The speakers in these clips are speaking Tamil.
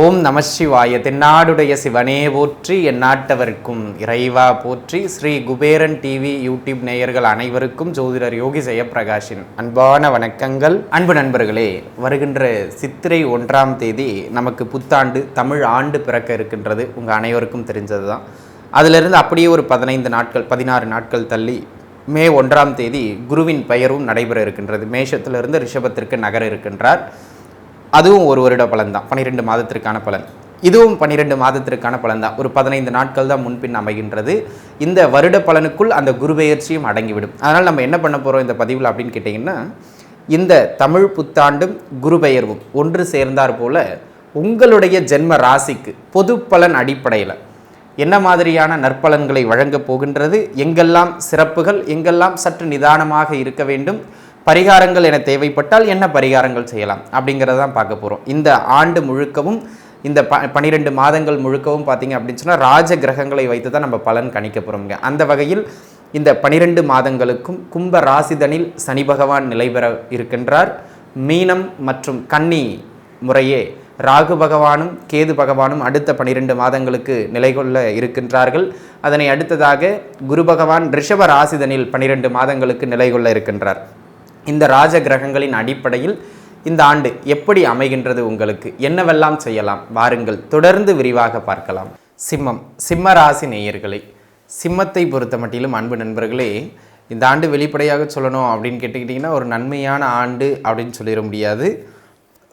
ஓம் நம சிவாய. தென்னாடுடைய சிவனே போற்றி என் நாட்டவருக்கும் இறைவா போற்றி. ஸ்ரீ குபேரன் டிவி யூடியூப் நேயர்கள் அனைவருக்கும் ஜோதிடர் யோகி ஜெயப்பிரகாஷின் அன்பான வணக்கங்கள். அன்பு நண்பர்களே வருகின்ற சித்திரை ஒன்றாம் தேதி நமக்கு புத்தாண்டு தமிழ் ஆண்டு பிறக்க இருக்கின்றது. உங்கள் அனைவருக்கும் தெரிஞ்சது தான் அதிலிருந்து அப்படியே ஒரு பதினைந்து நாட்கள் பதினாறு நாட்கள் தள்ளி மே ஒன்றாம் தேதி குருவின் பெயரும் நடைபெற இருக்கின்றது. மேஷத்திலிருந்து ரிஷபத்திற்கு நகர இருக்கின்றார். அதுவும் ஒரு வருட பலன் தான் பன்னிரெண்டு மாதத்திற்கான பலன். இதுவும் பன்னிரெண்டு மாதத்திற்கான பலன் தான் ஒரு பதினைந்து நாட்கள் தான் முன்பின் அமைகின்றது. இந்த வருட பலனுக்குள் அந்த குருபெயர்ச்சியும் அடங்கிவிடும். அதனால் நம்ம என்ன பண்ண போகிறோம் இந்த பதிவில் அப்படின்னு கேட்டிங்கன்னா இந்த தமிழ் புத்தாண்டும் குருபெயர்வும் ஒன்று சேர்ந்தார் போல உங்களுடைய ஜென்ம ராசிக்கு பொது பலன் அடிப்படையில் என்ன மாதிரியான நற்பலன்களை வழங்கப் போகின்றது? எங்கெல்லாம் சிறப்புகள் எங்கெல்லாம் சற்று நிதானமாக இருக்க வேண்டும்? பரிகாரங்கள் என தேவைப்பட்டால் என்ன பரிகாரங்கள் செய்யலாம்? அப்படிங்கிறத தான் பார்க்க போகிறோம் இந்த ஆண்டு முழுக்கவும் இந்த ப பனிரெண்டு மாதங்கள் முழுக்கவும் பார்த்தீங்க அப்படின்னு சொன்னால் ராஜ கிரகங்களை வைத்து தான் நம்ம பலன் கணிக்க போகிறோம்ங்க அந்த வகையில் இந்த பனிரெண்டு மாதங்களுக்கும் கும்ப ராசிதனில் சனி பகவான் நிலை பெற இருக்கின்றார். மீனம் மற்றும் கன்னி முறையே ராகு பகவானும் கேது பகவானும் அடுத்த பனிரெண்டு மாதங்களுக்கு நிலை கொள்ள இருக்கின்றார்கள். அதனை அடுத்ததாக குரு பகவான் ரிஷப ராசிதனில் பனிரெண்டு மாதங்களுக்கு நிலை கொள்ள இருக்கின்றார். இந்த ராஜ கிரகங்களின் அடிப்படையில் இந்த ஆண்டு எப்படி அமைகின்றது உங்களுக்கு? என்னவெல்லாம் செய்யலாம்? வாருங்கள் தொடர்ந்து விரிவாக பார்க்கலாம். சிம்மம் சிம்ம ராசி நேயர்களை சிம்மத்தை பொறுத்த மட்டிலும் அன்பு நண்பர்களே இந்த ஆண்டு வெளிப்படையாக சொல்லணும் அப்படின்னு கேட்டுக்கிட்டிங்கன்னா ஒரு நன்மையான ஆண்டு அப்படின்னு சொல்லிட முடியாது.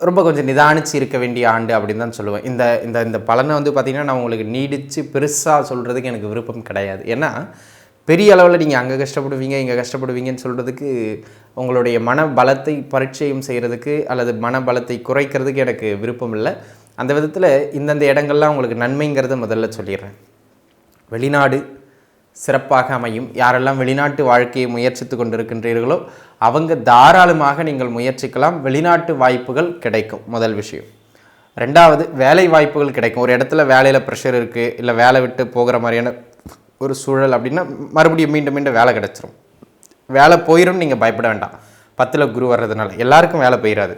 ரொம்ப கொஞ்சம் நிதானிச்சு இருக்க வேண்டிய ஆண்டு அப்படின்னு தான் சொல்லுவேன். இந்த இந்த இந்த பலனை வந்து பார்த்திங்கன்னா நான் உங்களுக்கு நீடித்து பெருசாக சொல்கிறதுக்கு எனக்கு விருப்பம் கிடையாது. ஏன்னா பெரிய அளவில் நீங்கள் அங்கே கஷ்டப்படுவீங்க இங்கே கஷ்டப்படுவீங்கன்னு சொல்கிறதுக்கு உங்களுடைய மன பலத்தை பரீட்சையும் செய்கிறதுக்கு அல்லது மன பலத்தை குறைக்கிறதுக்கு எனக்கு விருப்பம் இல்லை. அந்த விதத்தில் இந்தந்த இடங்கள்லாம் உங்களுக்கு நன்மைங்கிறத முதல்ல சொல்லிடுறேன். வெளிநாடு சிறப்பாக அமையும். யாரெல்லாம் வெளிநாட்டு வாழ்க்கையை முயற்சித்து கொண்டிருக்கின்றீர்களோ அவங்க தாராளமாக நீங்கள் முயற்சிக்கலாம். வெளிநாட்டு வாய்ப்புகள் கிடைக்கும். முதல் விஷயம். ரெண்டாவது வேலை வாய்ப்புகள் கிடைக்கும். ஒரு இடத்துல வேலையில் ப்ரெஷர் இருக்குது இல்லை வேலை விட்டு போகிற மாதிரியான ஒரு சூழல் அப்படின்னா மறுபடியும் மீண்டும் மீண்டும் வேலை கிடச்சிரும். வேலை போயிடும் நீங்கள் பயப்பட வேண்டாம். பத்தில் குரு வர்றதுனால. எல்லாருக்கும் வேலை போயிடாது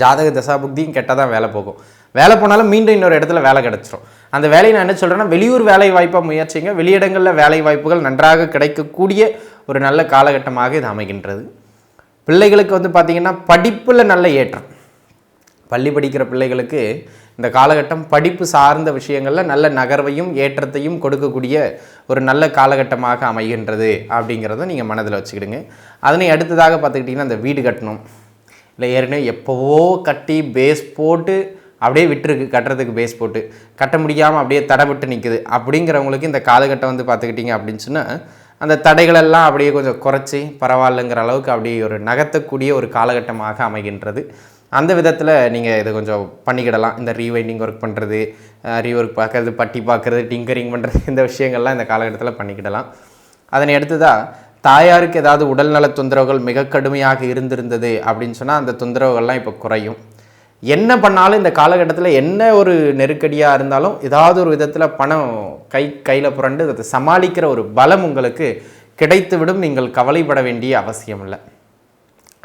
ஜாதக தசாபுக்தியும் கெட்டால் தான் வேலை போகும். வேலை போனாலும் மீண்டும் இன்னொரு இடத்துல வேலை கிடச்சிரும். அந்த வேலையை நான் என்ன சொல்கிறேன்னா வெளியூர் வேலை வாய்ப்பாக முயற்சிங்க. வெளியிடங்களில் வேலை வாய்ப்புகள் நன்றாக கிடைக்கக்கூடிய ஒரு நல்ல காலகட்டமாக இது அமைகின்றது. பிள்ளைகளுக்கு வந்து பார்த்திங்கன்னா படிப்பில் நல்ல ஏற்றம். பள்ளி படிக்கிற பிள்ளைகளுக்கு இந்த காலகட்டம் படிப்பு சார்ந்த விஷயங்களில் நல்ல நகர்வையும் ஏற்றத்தையும் கொடுக்கக்கூடிய ஒரு நல்ல காலகட்டமாக அமைகின்றது அப்படிங்கிறத நீங்கள் மனதில் வச்சுக்கிடுங்க. அதனை அடுத்ததாக பார்த்துக்கிட்டிங்கன்னா இந்த வீடு கட்டணும். இல்லை ஏற்கனவே எப்போவோ கட்டி பேஸ் போட்டு அப்படியே விட்டுருக்கு கட்டுறதுக்கு பேஸ் போட்டு. கட்ட முடியாமல் அப்படியே தடைபட்டு நிற்குது அப்படிங்கிறவங்களுக்கு இந்த காலகட்டம் வந்து பார்த்துக்கிட்டிங்க அப்படின்னு சொன்னால் அந்த தடைகளெல்லாம் அப்படியே கொஞ்சம் குறைச்சி பரவாயில்லைங்கிற அளவுக்கு அப்படியே ஒரு நகர்த்தக்கூடிய ஒரு காலகட்டமாக அமைகின்றது. அந்த விதத்தில் நீங்கள் இதை கொஞ்சம் பண்ணிக்கிடலாம். இந்த ரீவைண்டிங் ஒர்க் பண்ணுறது ரீஒர்க் பார்க்குறது பட்டி பார்க்குறது டிங்கரிங் பண்ணுறது இந்த விஷயங்கள்லாம் இந்த காலகட்டத்தில் பண்ணிக்கிடலாம். அதனை அடுத்ததாக தாயாருக்கு ஏதாவது உடல்நல தொந்தரவுகள் மிக கடுமையாக இருந்திருந்தது அப்படின்னு சொன்னால் அந்த தொந்தரவுகள்லாம் இப்போ குறையும். என்ன பண்ணாலும் இந்த காலகட்டத்தில் என்ன ஒரு நெருக்கடியாக இருந்தாலும் ஏதாவது ஒரு விதத்தில் பணம் கை கையில் புரண்டு அதை சமாளிக்கிற ஒரு பலம் உங்களுக்கு கிடைத்துவிடும். நீங்கள் கவலைப்பட வேண்டிய அவசியம் இல்லை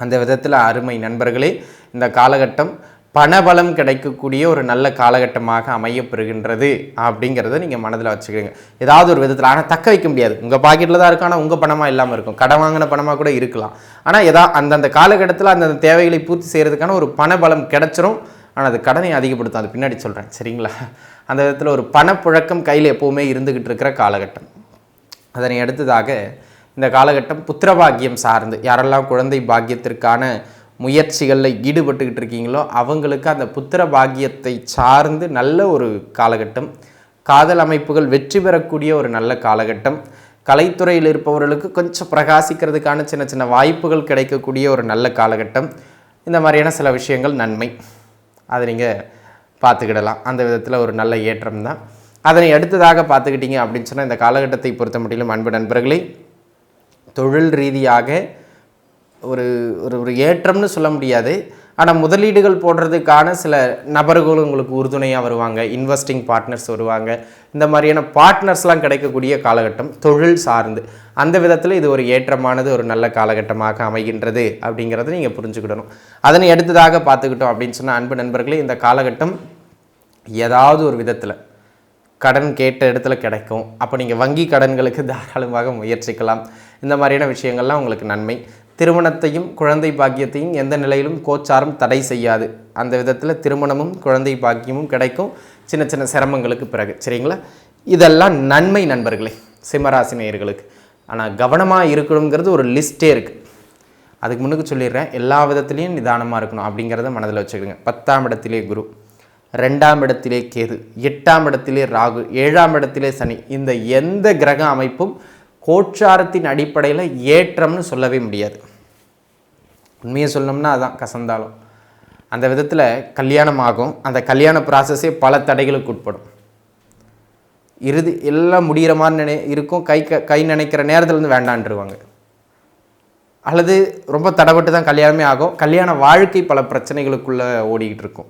அந்த விதத்தில் அருமை நண்பர்களே இந்த காலகட்டம் பணபலம் கிடைக்கக்கூடிய ஒரு நல்ல காலகட்டமாக அமையப்பெறுகின்றது அப்படிங்கிறத நீங்கள் மனதில் வச்சுக்கிறீங்க. ஏதாவது ஒரு விதத்தில் ஆனால் தக்க வைக்க முடியாது. உங்கள் பாக்கெட்டில் தான் இருக்கும் ஆனால் உங்கள் பணமாக இல்லாமல் இருக்கும். கடன் வாங்கின பணமாக கூட இருக்கலாம். ஆனால் எதா அந்தந்த காலகட்டத்தில் அந்தந்த தேவைகளை பூர்த்தி செய்கிறதுக்கான ஒரு பணபலம் கிடைச்சிரும். ஆனால் அது கடனை அதிகப்படுத்தும். அது பின்னாடி சொல்கிறேன் சரிங்களா? அந்த விதத்தில் ஒரு பணப்புழக்கம் கையில் எப்போவுமே இருந்துக்கிட்டு இருக்கிற காலகட்டம். அதனை அடுத்ததாக இந்த காலகட்டம் புத்திரபாகியம் சார்ந்து யாரெல்லாம் குழந்தை பாக்கியத்திற்கான முயற்சிகளில் ஈடுபட்டுக்கிட்டு இருக்கீங்களோ அவங்களுக்கு அந்த புத்திர பாக்கியத்தை சார்ந்து நல்ல ஒரு காலகட்டம் காதல் அமைப்புகள் வெற்றி பெறக்கூடிய ஒரு நல்ல காலகட்டம் கலைத்துறையில் இருப்பவர்களுக்கு கொஞ்சம் பிரகாசிக்கிறதுக்கான சின்ன சின்ன வாய்ப்புகள் கிடைக்கக்கூடிய ஒரு நல்ல காலகட்டம். இந்த மாதிரியான சில விஷயங்கள் நன்மை. அதை நீங்கள் பார்த்துக்கிடலாம். அந்த விதத்தில் ஒரு நல்ல ஏற்றம் தான். அதனை அடுத்ததாக பார்த்துக்கிட்டீங்க அப்படின்னு சொன்னால் இந்த காலகட்டத்தை பொறுத்த மட்டிலும் அன்பு நண்பர்களே தொழில் ரீதியாக ஒரு ஒரு ஒரு ஏற்றம்னு சொல்ல முடியாது. ஆனால் முதலீடுகள் போடுறதுக்கான சில நபர்களும் உங்களுக்கு உறுதுணையாக வருவாங்க. இன்வெஸ்டிங் பார்ட்னர்ஸ் வருவாங்க. இந்த மாதிரியான பார்ட்னர்ஸ்லாம் கிடைக்கக்கூடிய காலகட்டம் தொழில் சார்ந்து. அந்த விதத்தில் இது ஒரு ஏற்றமானது ஒரு நல்ல காலகட்டமாக அமைகின்றது அப்படிங்கிறத நீங்கள் புரிஞ்சுக்கிடணும். அதனை அடுத்ததாக பார்த்துக்கிட்டோம் அப்படின்னு சொன்ன அன்பு நண்பர்களே இந்த காலகட்டம் ஏதாவது ஒரு விதத்தில் கடன் கேட்ட இடத்துல கிடைக்கும். அப்போ நீங்கள் வங்கி கடன்களுக்கு தாராளமாக முயற்சிக்கலாம். இந்த மாதிரியான விஷயங்கள்லாம் உங்களுக்கு நன்மை. திருமணத்தையும் குழந்தை பாக்கியத்தையும் எந்த நிலையிலும் கோச்சாரம் தடை செய்யாது. அந்த விதத்தில் திருமணமும் குழந்தை பாக்கியமும் கிடைக்கும். சின்ன சின்ன சிரமங்களுக்கு பிறகு. சரிங்களா? இதெல்லாம் நன்மை நண்பர்களே சிம்மராசி நேயர்களுக்கு. ஆனால் கவனமாக இருக்கணுங்கிறது ஒரு லிஸ்ட்டே இருக்குது அதுக்கு முன்னுக்கு சொல்லிடுறேன் எல்லா விதத்துலேயும் நிதானமாக இருக்கணும் அப்படிங்கிறத மனதில் வச்சுக்கோங்க பத்தாம் இடத்திலே குரு ரெண்டாம் இடத்திலே கேது எட்டாம் இடத்திலே ராகு ஏழாம் இடத்திலே சனி. இந்த எந்த கிரக அமைப்பும் கோச்சாரத்தின் அடிப்படையில் ஏற்றம்னு சொல்லவே முடியாது. உண்மையை சொல்லணும்னா அதுதான் கசந்தாலும். அந்த விதத்தில் கல்யாணம் ஆகும். அந்த கல்யாண ப்ராசஸே பல தடைகளுக்கு உட்படும். இறுதி எல்லாம் முடிகிற மாதிரி நினை இருக்கும். கை க கை நினைக்கிற நேரத்தில் இருந்து வேண்டான்ருவாங்க. அல்லது ரொம்ப தடைப்பட்டு தான் கல்யாணமே ஆகும். கல்யாண வாழ்க்கை பல பிரச்சனைகளுக்குள்ளே ஓடிக்கிட்டு இருக்கும்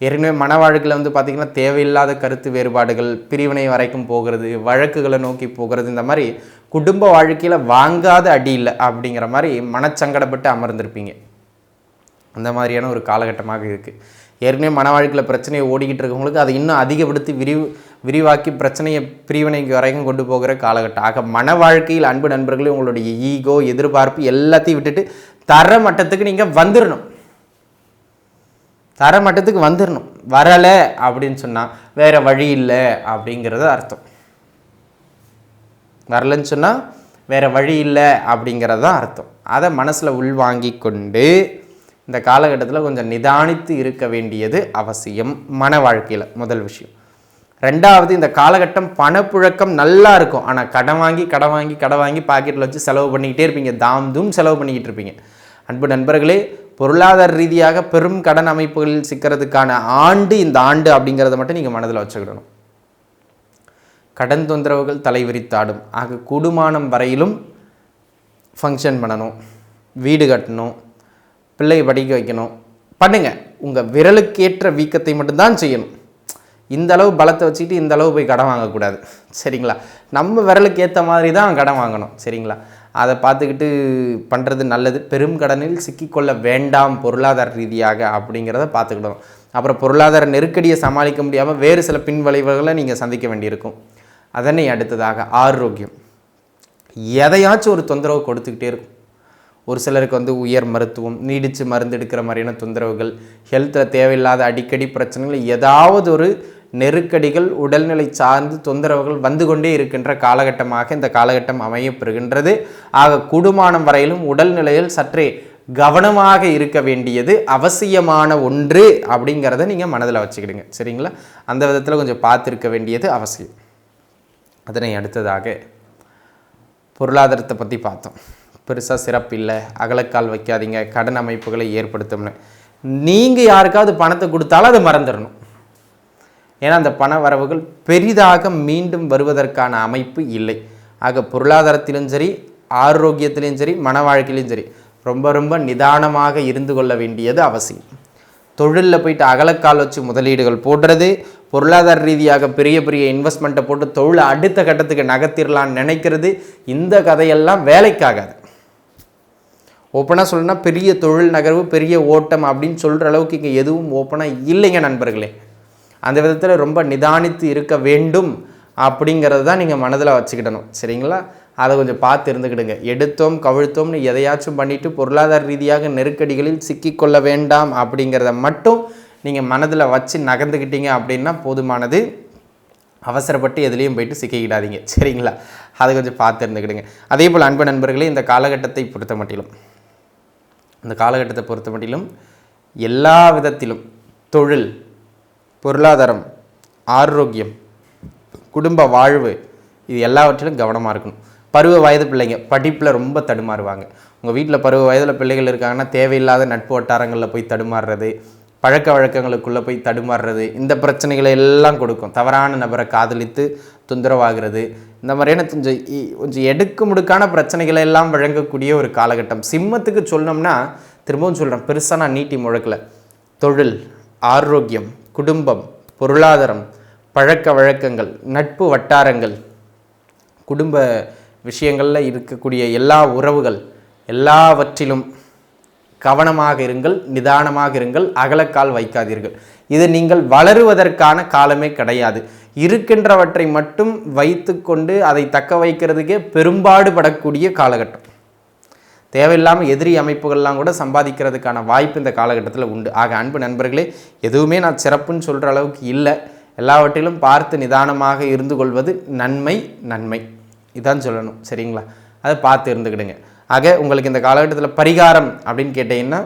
ஏற்கனவே மன வாழ்க்கையில் வந்து பார்த்திங்கன்னா தேவையில்லாத கருத்து வேறுபாடுகள் பிரிவினை வரைக்கும் போகிறது வழக்குகளை நோக்கி போகிறது இந்த மாதிரி குடும்ப வாழ்க்கையில் வாங்காத அடி இல்லை அப்படிங்கிற மாதிரி மனச்சங்கடப்பட்டு அமர்ந்திருப்பீங்க. அந்த மாதிரியான ஒரு காலகட்டமாக இருக்குது ஏற்கனவே மன வாழ்க்கையில் பிரச்சனையை ஓடிக்கிட்டு இருக்கவங்களுக்கு அதை இன்னும் அதிகப்படுத்தி விரிவு விரிவாக்கி பிரச்சனையை பிரிவினைக்கு வரைக்கும் கொண்டு போகிற காலகட்டம். ஆக மன வாழ்க்கையில் அன்பு நண்பர்களே உங்களுடைய ஈகோ எதிர்பார்ப்பு எல்லாத்தையும் விட்டுட்டு தர மட்டத்துக்கு நீங்கள் வந்துடணும் தர மட்டத்துக்கு வந்துடணும் வரலை அப்படின்னு சொன்னால் வேறு வழி இல்லை அப்படிங்கிறது அர்த்தம். வரலன்னு சொன்னால் வேறு வழி இல்லை அப்படிங்கிறது தான் அர்த்தம். அதை மனசில் உள்வாங்கி கொண்டு இந்த காலகட்டத்தில் கொஞ்சம் நிதானித்து இருக்க வேண்டியது அவசியம் மன வாழ்க்கையில் முதல் விஷயம். ரெண்டாவது இந்த காலகட்டம் பணப்புழக்கம் நல்லா இருக்கும். ஆனால் கடன் வாங்கி கடன் வாங்கி கடன் வாங்கி பாக்கெட்டில் வச்சு செலவு பண்ணிக்கிட்டே இருப்பீங்க. தாம் தூம் செலவு பண்ணிக்கிட்டு இருப்பீங்க. அன்பு நண்பர்களே பொருளாதார ரீதியாக பெரும் கடன் அமைப்புகளில் சிக்கிறதுக்கான ஆண்டு இந்த ஆண்டு அப்படிங்கிறத மட்டும் நீங்கள் மனதில் வச்சுக்கிடணும். கடன் தொந்தரவுகள் தலைவிரித்தாடும். ஆக கூடுமானம் வரையிலும் ஃபங்க்ஷன் பண்ணணும். வீடு கட்டணும். பிள்ளை படிக்க வைக்கணும். பண்ணுங்கள் உங்கள் விரலுக்கேற்ற வீக்கத்தை மட்டும்தான் செய்யணும். இந்த அளவு பலத்தை வச்சுக்கிட்டு இந்த அளவு போய் கடன் வாங்கக்கூடாது. சரிங்களா? நம்ம விரலுக்கு ஏற்ற மாதிரி தான் கடன் வாங்கணும். சரிங்களா? அதை பார்த்துக்கிட்டு பண்ணுறது நல்லது. பெரும் கடனில் சிக்கிக்கொள்ள வேண்டாம் பொருளாதார ரீதியாக அப்படிங்கிறத பார்த்துக்கிடணும். அப்புறம் பொருளாதார நெருக்கடியை சமாளிக்க முடியாமல் வேறு சில பின்விளைவுகளை நீங்கள் சந்திக்க வேண்டியிருக்கும். அதனை அடுத்ததாக ஆரோக்கியம். எதையாச்சும் ஒரு தொந்தரவு கொடுத்துக்கிட்டே இருக்கும். ஒரு சிலருக்கு வந்து உயர் மருத்துவம் நீடித்து மருந்து எடுக்கிற மாதிரியான தொந்தரவுகள் ஹெல்த்தில் தேவையில்லாத அடிக்கடி பிரச்சனைகள் ஏதாவது ஒரு நெருக்கடிகள் உடல்நிலை சார்ந்து தொந்தரவுகள் வந்து கொண்டே இருக்கின்ற காலகட்டமாக இந்த காலகட்டம் அமையப்பெறுகின்றது ஆக குடுமானம் வரையிலும் உடல்நிலையில் சற்றே கவனமாக இருக்க வேண்டியது அவசியமான ஒன்று அப்படிங்கிறத நீங்கள் மனதில் வச்சுக்கிடுங்க. சரிங்களா? அந்த விதத்தில் கொஞ்சம் பார்த்துருக்க வேண்டியது அவசியம். அதனை அடுத்ததாக பொருளாதாரத்தை பற்றி பார்த்தோம். பெருசாக சிறப்பு இல்லை அகலக்கால் வைக்காதீங்க. கடன் அமைப்புகளை ஏற்படுத்தும்னு. நீங்கள் யாருக்காவது பணத்தை கொடுத்தாலும் அதை மறந்துடணும். ஏன்னா அந்த பண வரவுகள் பெரிதாக மீண்டும் வருவதற்கான அமைப்பு இல்லை. ஆக பொருளாதாரத்திலும் சரி ஆரோக்கியத்திலையும் சரி மன வாழ்க்கையிலும் சரி ரொம்ப ரொம்ப நிதானமாக இருந்து கொள்ள வேண்டியது அவசியம். தொழிலில் போயிட்டு அகலக்கால் வச்சு முதலீடுகள் போடுறது பொருளாதார ரீதியாக பெரிய பெரிய இன்வெஸ்ட்மெண்ட்டை போட்டு தொழிலை அடுத்த கட்டத்துக்கு நகர்த்திடலான்னு நினைக்கிறது இந்த கதையெல்லாம் வேலைக்காகாது. ஓப்பனாக சொல்லணும்னா பெரிய தொழில் நகர்வு பெரிய ஓட்டம் அப்படின்னு சொல்கிற அளவுக்கு இங்கே எதுவும் ஓப்பனாக இல்லைங்க நண்பர்களே. அந்த விதத்தில் ரொம்ப நிதானித்து இருக்க வேண்டும் அப்படிங்கிறது தான் நீங்கள் மனதில் வச்சுக்கிடணும். சரிங்களா? அதை கொஞ்சம் பார்த்து இருந்துக்கிடுங்க. எடுத்தோம் கவிழ்த்தோம்னு எதையாச்சும் பண்ணிவிட்டு பொருளாதார ரீதியாக நெருக்கடிகளில் சிக்கிக்கொள்ள வேண்டாம் அப்படிங்கிறத மட்டும் நீங்கள் மனதில் வச்சு நகர்ந்துக்கிட்டீங்க அப்படின்னா போதுமானது. அவசரப்பட்டு எதுலேயும் போயிட்டு சிக்கிக்கிடாதீங்க. சரிங்களா? அதை கொஞ்சம் பார்த்து இருந்துக்கிடுங்க. அதே போல் அன்பு நண்பர்களே இந்த காலகட்டத்தை பொறுத்த மட்டிலும் இந்த காலகட்டத்தை பொறுத்த மட்டிலும் எல்லா விதத்திலும் தொழில் பொருளாதாரம் ஆரோக்கியம் குடும்ப வாழ்வு இது எல்லாவற்றிலும் கவனமாக இருக்கணும். பருவ வயது பிள்ளைங்க படிப்பில் ரொம்ப தடுமாறுவாங்க. உங்கள் வீட்டில் பருவ வயதில் பிள்ளைகள் இருக்காங்கன்னா தேவையில்லாத நட்பு வட்டாரங்களில் போய் தடுமாறுறது பழக்க வழக்கங்களுக்குள்ளே போய் தடுமாறுறது இந்த பிரச்சனைகளை எல்லாம் கொடுக்கும். தவறான நபரை காதலித்து தொந்தரவாகிறது. இந்த மாதிரியான கொஞ்சம் இ- கொஞ்சம் எடுக்கு முடுக்கான பிரச்சனைகளை எல்லாம் வழங்கக்கூடிய ஒரு காலகட்டம். சிம்மத்துக்கு சொன்னோம்னா திரும்பவும் சொல்கிறேன் பெருசாக நான் நீட்டி முழக்கலை. தொழில் ஆரோக்கியம் குடும்பம் பொருளாதாரம் பழக்க வழக்கங்கள் நட்பு வட்டாரங்கள் குடும்ப விஷயங்களில் இருக்கக்கூடிய எல்லா உறவுகள் எல்லாவற்றிலும் கவனமாக இருங்கள் நிதானமாக இருங்கள் அகலக்கால் வைக்காதீர்கள். இது நீங்கள் வளருவதற்கான காலமே கிடையாது. இருக்கின்றவற்றை மட்டும் வைத்துக்கொண்டு அதை தக்க வைக்கிறதுக்கே பெரும்பாடுபடக்கூடிய காலகட்டம். தேவையில்லாமல் எதிரி அமைப்புகள்லாம் கூட சம்பாதிக்கிறதுக்கான வாய்ப்பு இந்த காலகட்டத்தில் உண்டு. ஆக அன்பு நண்பர்களே எதுவுமே நான் சிறப்புன்னு சொல்கிற அளவுக்கு இல்லை. எல்லாவற்றிலும் பார்த்து நிதானமாக இருந்து கொள்வது நன்மை நன்மை. இதான் சொல்லணும் சரிங்களா? அதை பார்த்து இருந்துக்கிடுங்க. ஆக உங்களுக்கு இந்த காலகட்டத்தில் பரிகாரம் அப்படின்னு கேட்டிங்கன்னா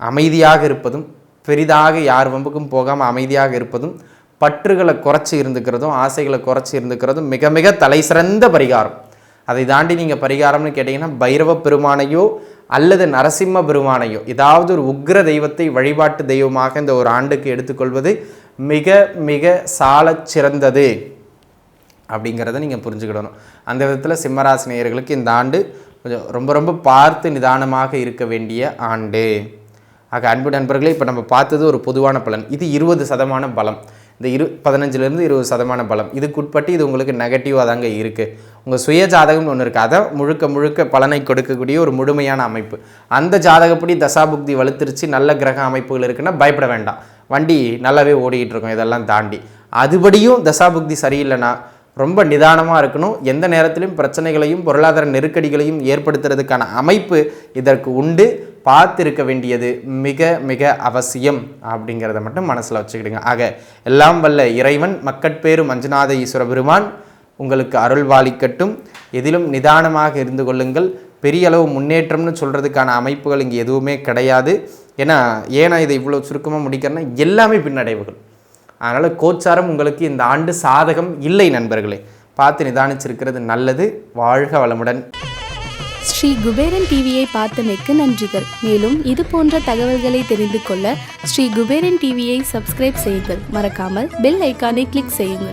அமைதியாக இருப்பதும் பெரிதாக யார் வம்புக்கும் போகாமல் அமைதியாக இருப்பதும் பற்றுகளை குறைச்சி இருந்துக்கிறதும் ஆசைகளை குறைச்சி இருந்துக்கிறதும் மிக மிக தலை சிறந்த பரிகாரம். அதை தாண்டி நீங்கள் பரிகாரம்னு கேட்டிங்கன்னா பைரவ பெருமானையோ அல்லது நரசிம்ம பெருமானையோ ஏதாவது ஒரு உக்ர தெய்வத்தை வழிபாட்டு தெய்வமாக இந்த ஒரு ஆண்டுக்கு எடுத்துக்கொள்வது மிக மிக சாலச் சிறந்தது. அப்படிங்கிறத நீங்கள் புரிஞ்சுக்கிடணும். அந்த விதத்தில் சிம்மராசி நேயர்களுக்கு இந்த ஆண்டு கொஞ்சம் ரொம்ப ரொம்ப பார்த்து நிதானமாக இருக்க வேண்டிய ஆண்டு. ஆக அன்பு நண்பர்களே இப்போ நம்ம பார்த்தது ஒரு பொதுவான பலன். இது இருபது சதமான பலம். இந்த இரு பதினஞ்சுலேருந்து இருபது சதமான பலம். இதுக்குட்பட்டு இது உங்களுக்கு நெகட்டிவாக தாங்க இருக்குது உங்கள் சுய ஜாதகம்னு ஒன்று இருக்குது அதை முழுக்க முழுக்க பலனை கொடுக்கக்கூடிய ஒரு முழுமையான அமைப்பு. அந்த ஜாதகப்படி தசாபுக்தி வலுத்திருச்சு. நல்ல கிரக அமைப்புகள் இருக்குன்னா பயப்பட வேண்டாம். வண்டி நல்லாவே ஓடிக்கிட்டு இருக்கும். இதெல்லாம் தாண்டி. அதுபடியும் தசாபுக்தி சரியில்லைன்னா ரொம்ப நிதானமாக இருக்கணும். எந்த நேரத்திலும் பிரச்சனைகளையும் பொருளாதார நெருக்கடிகளையும் ஏற்படுத்துறதுக்கான அமைப்பு இதற்கு உண்டு. பார்த்து இருக்க வேண்டியது மிக மிக அவசியம் அப்படிங்கிறத மட்டும் மனசில் வச்சுக்கிடுங்க. ஆக எல்லாம் வல்ல இறைவன் மக்கட்பேரும் மஞ்சுநாத ஈஸ்வர பெருமான் உங்களுக்கு அருள்வாளிக்கட்டும். எதிலும் நிதானமாக இருந்து கொள்ளுங்கள். பெரிய அளவு முன்னேற்றம்னு சொல்கிறதுக்கான அமைப்புகள் இங்கே எதுவுமே கிடையாது. ஏன்னா ஏன்னா இதை இவ்வளோ சுருக்கமாக முடிக்கிறேன்னா எல்லாமே பின்னடைவுகள். அதனால் கோச்சாரம் உங்களுக்கு இந்த ஆண்டு சாதகம் இல்லை நண்பர்களே. பார்த்து நிதானிச்சிருக்கிறது நல்லது. வாழ்க வளமுடன். ஸ்ரீ குபேரன் டிவியை பார்த்தமைக்கு நன்றிகள். மேலும் இது போன்ற தகவல்களை தெரிந்து கொள்ள ஸ்ரீ குபேரன் டிவியை சப்ஸ்கிரைப் செய்யுங்கள். மறக்காமல் பெல் ஐக்கானை கிளிக் செய்யுங்கள்.